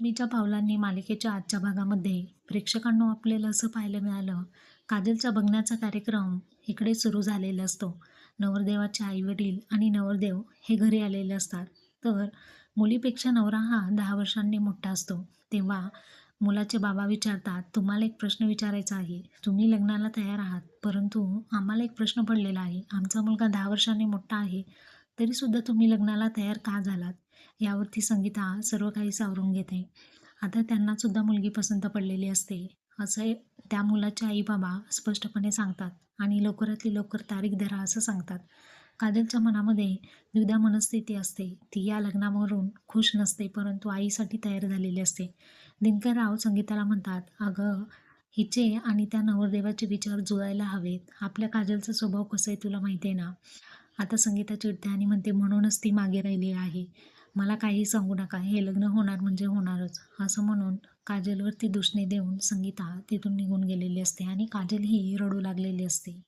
रश्मीच्या पावलांनी मालिकेच्या आजच्या भागामध्ये प्रेक्षकांना आपल्याला असं पाहायला मिळालं काजलचा बघण्याचा कार्यक्रम इकडे सुरू झालेला असतो. नवरदेवाचे आईवडील आणि नवरदेव हे घरी आलेले असतात. तर मुलीपेक्षा नवरा हा दहा वर्षांनी मोठा असतो. तेव्हा मुलाचे बाबा विचारतात तुम्हाला एक प्रश्न विचारायचा आहे. तुम्ही लग्नाला तयार आहात परंतु आम्हाला एक प्रश्न पडलेला आहे. आमचा मुलगा दहा वर्षांनी मोठा आहे. तरीसुद्धा तुम्ही लग्नाला तयार का झालात? यावरती संगीता सर्व काही सावरून घेते. आता त्यांनासुद्धा मुलगी पसंत पडलेली असते असे त्या मुलाचे आई बाबा स्पष्टपणे सांगतात आणि लवकरातली लवकर तारीख धरा असं सांगतात. काजलच्या मनामध्ये द्विधा मनस्थिती असते. ती या लग्नावरून खुश नसते परंतु आईसाठी तयार झालेली असते. दिनकर राव संगीताला म्हणतात अगं हिचे आणि त्या नवरदेवाचे विचार जुळायला हवेत. आपल्या काजलचा स्वभाव कसा आहे तुला माहिती आहे ना? आता संगीता चिडते आणि म्हणते म्हणूनच ती मागे राहिली आहे. मला काही सांगू नका. हे लग्न होणार म्हणजे होणारच. असं म्हणून काजलवरती दुष्णे देऊन संगीता तिथून निघून गेलेली असते आणि काजल ही रडू लागलेली असते.